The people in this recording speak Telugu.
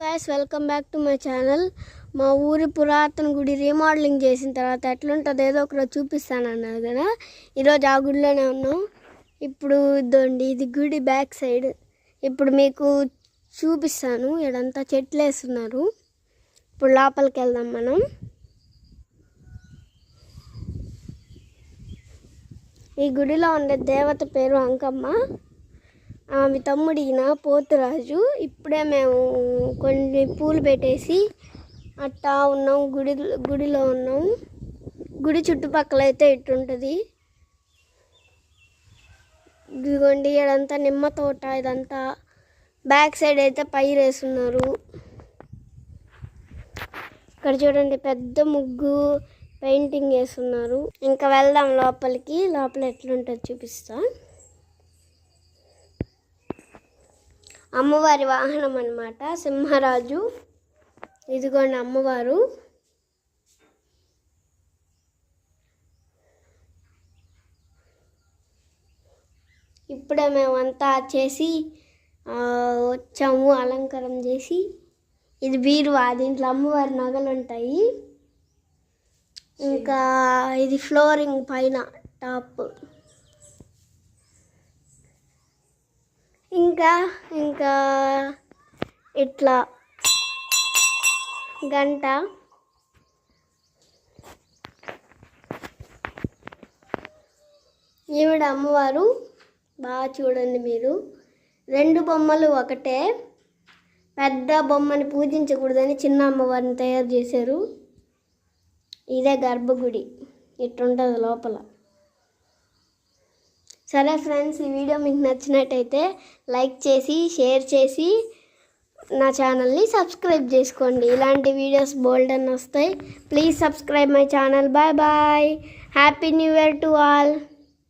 Guys welcome back to my channel మా ఊరి పురాతన గుడి రీమోడలింగ్ చేసిన తర్వాత ఎట్లుంటుందో ఏదో ఒకరోజు చూపిస్తాను అన్నారు కదా. ఈరోజు ఆ గుడిలోనే ఉన్నాం. ఇప్పుడు ఇదండి ఇది గుడి బ్యాక్ సైడ్. ఇప్పుడు మీకు చూపిస్తాను. ఇడంతా చెట్లు వేస్తున్నారు. ఇప్పుడు లోపలికి వెళ్దాం మనం. ఈ గుడిలో ఉండే దేవత పేరు అంకమ్మ. ఆమె తమ్ముడు ఈయన పోతురాజు. ఇప్పుడే మేము కొన్ని పూలు పెట్టేసి అట్టా ఉన్నాం గుడి గుడిలో ఉన్నాం. గుడి చుట్టుపక్కల అయితే ఇట్టుంటుంది. ఇదిగోండి ఇదంతా నిమ్మ తోట ఇదంతా బ్యాక్ సైడ్ అయితే పైరు వేస్తున్నారు. ఇక్కడ చూడండి పెద్ద ముగ్గు పెయింటింగ్ వేస్తున్నారు. ఇంకా వెళ్దాం లోపలికి లోపల ఎట్లుంటుంది చూపిస్తా. అమ్మవారి వాహనం అన్నమాట. సింహరాజు. ఇదిగోండి అమ్మవారు. ఇప్పుడే మేమంతా చేసి వచ్చాము అలంకారం చేసి. ఇది బీరువా దీంట్లో అమ్మవారి నగలు ఉంటాయి. ఇంకా ఇది ఫ్లోరింగ్ పైన టాప్. ఇంకా ఇంకా ఇట్లా గంట. ఈవిడ అమ్మవారు బాగా చూడండి మీరు. రెండు బొమ్మలు ఒకటే. పెద్ద బొమ్మని పూజించకూడదని చిన్న అమ్మవారిని తయారు చేశారు. ఇదే గర్భగుడి. ఇట్టుంటుంది లోపల. సరే ఫ్రెండ్స్ ఈ వీడియో మీకు నచ్చినట్టయితే లైక్ చేసి షేర్ చేసి నా ఛానల్ని సబ్స్క్రైబ్ చేసుకోండి. ఇలాంటి వీడియోస్ బోల్డ్ అని వస్తాయి. Please subscribe my channel. Bye bye. Happy new year to all.